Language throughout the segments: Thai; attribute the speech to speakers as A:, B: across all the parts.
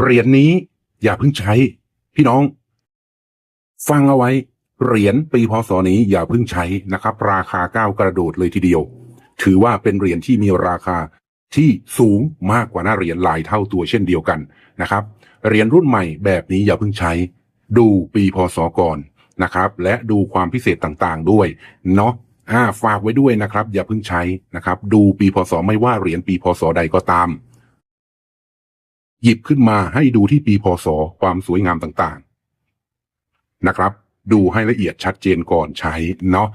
A: เหรียญนี้อย่าเพิ่งใช้ พี่น้อง ฟังเอาไว้ เหรียญปีพศนี้อย่าเพิ่งใช้นะครับ ราคาก้าวกระโดดเลยทีเดียว ถือว่าเป็นเหรียญที่มีราคาที่สูงมากกว่าหน้าเหรียญหลายเท่าตัวเช่นเดียวกันนะครับเหรียญรุ่นใหม่แบบนี้อย่าเพิ่งใช้ ดูปีพศก่อนนะครับ และดูความพิเศษต่างๆด้วยเนาะอ่าฝากไว้ด้วยนะครับ อย่าเพิ่งใช้นะครับ ดูปีพศไม่ว่าเหรียญปีพศใดก็ตาม หยิบขึ้นมาให้ดูที่ปีพศความสวยงามต่างๆ นะครับ ดูให้ละเอียดชัดเจนก่อนใช้เนาะ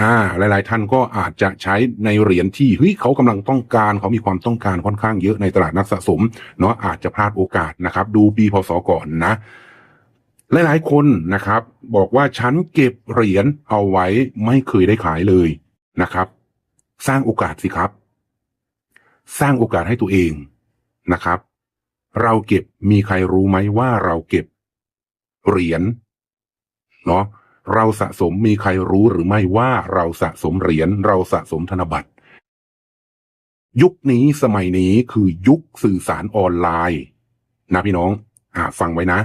A: อ่าหลาย ๆ ท่านก็อาจจะใช้ในเหรียญที่เฮ้ยเขากำลังต้องการเขามีความต้องการค่อนข้างเยอะในตลาดนักสะสมเนาะอาจจะพลาดโอกาสนะครับ ดูปีพศก่อนนะหลาย ๆ คนนะครับ บอกว่าฉันเก็บเหรียญเอาไว้ไม่เคยได้ขายเลยนะครับ สร้างโอกาสสิครับ สร้างโอกาสให้ตัวเองนะครับ เราเก็บมีใครรู้ไหมว่าเราเก็บ เหรียญเนาะเราสะสมมีใครรู้หรือไม่ว่าเราสะสมเหรียญเราสะสมธนบัตร ยุคนี้สมัยนี้คือยุคสื่อสารออนไลน์นะพี่น้องอ่าฟังไว้นะ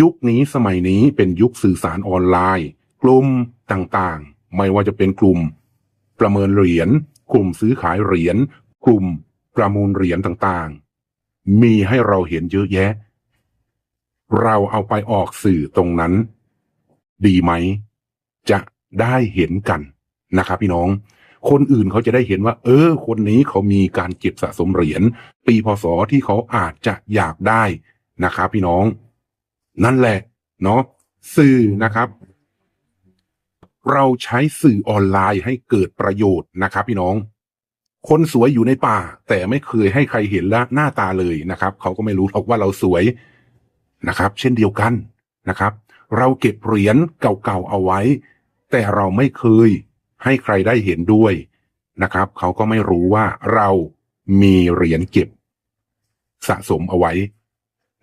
A: ยุคนี้สมัยนี้เป็นยุคสื่อสารออนไลน์ กลุ่มต่างๆ ไม่ว่าจะเป็นกลุ่ม ประเมินเหรียญกลุ่มซื้อขายเหรียญกลุ่มประมูลเหรียญต่างๆ มีให้เราเห็นเยอะแยะ เราเอาไปออกสื่อตรงนั้น ดีไหม จะได้เห็นกันนะครับพี่น้อง คนอื่นเขาจะได้เห็นว่า เออ คนนี้เขามีการเก็บสะสมเหรียญปีพศที่เขาอาจจะอยากได้นะครับพี่น้อง นั่นแหละ เนาะสื่อนะครับ เราใช้สื่อออนไลน์ให้เกิดประโยชน์นะครับพี่น้อง คนสวยอยู่ในป่า แต่ไม่เคยให้ใครเห็นละหน้าตาเลยนะครับ เขาก็ไม่รู้หรอกว่าเราสวยนะครับ เช่นเดียวกันนะครับ เราเก็บเหรียญเก่าๆเอาไว้ แต่เราไม่เคยให้ใครได้เห็นด้วยนะครับ เขาก็ไม่รู้ว่าเรามีเหรียญเก็บ สะสมเอาไว้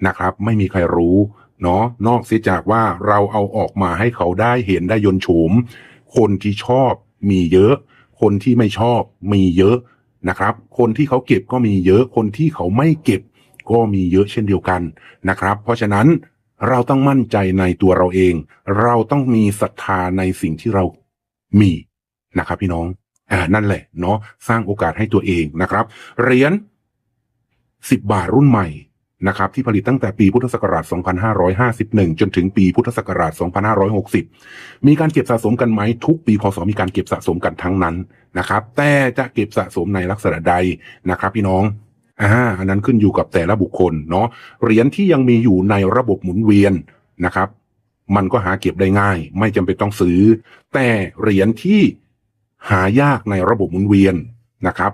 A: นะครับ ไม่มีใครรู้เนาะนอกเสียจากว่าเราเอาออกมาให้เขาได้เห็นได้ยนโฉม คนที่ชอบมีเยอะ คนที่ไม่ชอบมีเยอะ นะครับ คนที่เขาเก็บก็มีเยอะ คนที่เขาไม่เก็บก็มีเยอะเช่นเดียวกันนะครับ เพราะฉะนั้นเราต้องมั่นใจในตัวเราเอง เราต้องมีศรัทธาในสิ่งที่เรามีนะครับพี่น้องอ่านั่นแหละเนาะสร้างโอกาสให้ตัวเองนะครับเหรียญสิบบาทรุ่นใหม่ นะครับที่ผลิตตั้งแต่ปีพุทธศักราช 2551 จนถึงปีพุทธศักราช 2560 มีการเก็บสะสมกันไหมทุกปีพศมีการเก็บสะสมกันทั้งนั้นนะครับ แต่จะเก็บสะสมในลักษณะใดนะครับ พี่น้องอ่าอันนั้นขึ้นอยู่กับแต่ละบุคคลเนาะเหรียญที่ยังมีอยู่ในระบบหมุนเวียนนะครับ มันก็หาเก็บได้ง่าย ไม่จำเป็นต้องซื้อ แต่เหรียญที่หายากในระบบหมุนเวียนนะครับ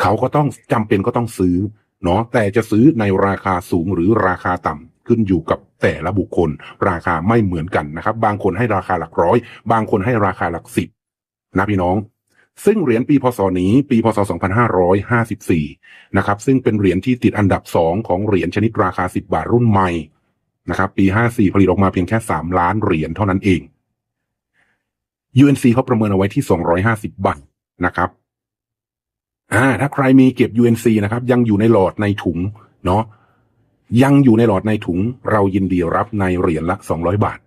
A: เขาก็ต้องจำเป็นก็ต้องซื้อ เนาะแต่จะซื้อในราคาสูงหรือราคาต่ำขึ้นอยู่กับแต่ละบุคคล ราคาไม่เหมือนกันนะครับ บางคนให้ราคาหลักร้อย บางคนให้ราคาหลักสิบนะพี่น้องซึ่งเหรียญปีพศนี้ปีพศ 2554 นะครับ ซึ่งเป็นเหรียญที่ติดอันดับสองของเหรียญชนิดราคา 10 บาทรุ่นใหม่นะครับ ปี 54 ผลิตออกมาเพียงแค่ 3 ล้านเหรียญเท่านั้นเอง UNC เขาประเมินเอาไว้ที่ 250 บาทนะครับ อ่า ถ้าใครมีเก็บ UNC นะครับ ยังอยู่ในหลอดในถุง เนาะยังอยู่ในหลอดในถุง เรายินดีรับในเหรียญละ200บาท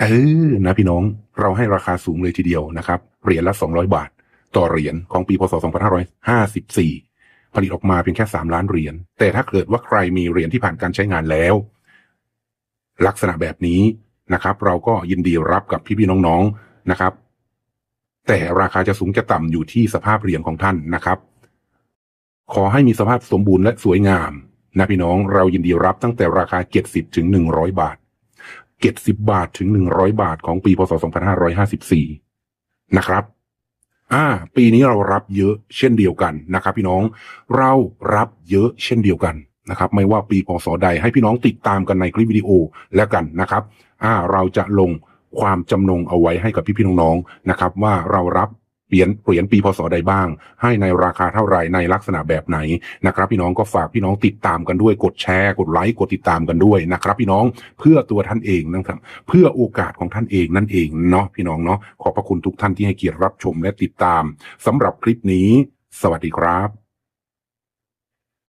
A: เออนะพี่น้องเราให้ราคาสูงเลยทีเดียวนะครับ เหรียญละ200บาท ต่อเหรียญของปีพศ2554ผลิตออกมาเพียงแค่3ล้านเหรียญแต่ถ้าเกิดว่าใครมีเหรียญที่ผ่านการใช้งานแล้ว ลักษณะแบบนี้นะครับ เราก็ยินดีรับกับพี่ๆน้องๆนะครับ แต่ราคาจะสูงจะต่ำอยู่ที่สภาพเหรียญของท่านนะครับ ขอให้มีสภาพสมบูรณ์และสวยงามนะพี่น้องเรายินดีรับตั้งแต่ราคา 70ถึง100 บาท 70 บาทถึง 100 บาทของปีพศ 2554 นะครับอ่าปีนี้เรารับเยอะเช่นเดียวกันนะครับ พี่น้องเรารับเยอะเช่นเดียวกันนะครับ ไม่ว่าปีพศใดให้พี่น้องติดตามกันในคลิปวิดีโอแล้วกันนะครับ อ่าเราจะลง ความจำนงเอาไว้ให้กับพี่ๆน้องๆนะครับ ว่าเรารับเหรียญเหรียญปีพศใดบ้าง ให้ในราคาเท่าไหร่ในลักษณะแบบไหนนะครับ พี่น้องก็ฝากพี่น้องติดตามกันด้วย กดแชร์กดไลค์กดติดตามกันด้วยนะครับ พี่น้องเพื่อตัวท่านเองนะครับเพื่อโอกาสของท่านเองนั่นเองเนาะพี่น้องเนาะขอบพระคุณทุกท่านที่ให้เกียรติรับชมและติดตามสำหรับคลิปนี้ สวัสดีครับ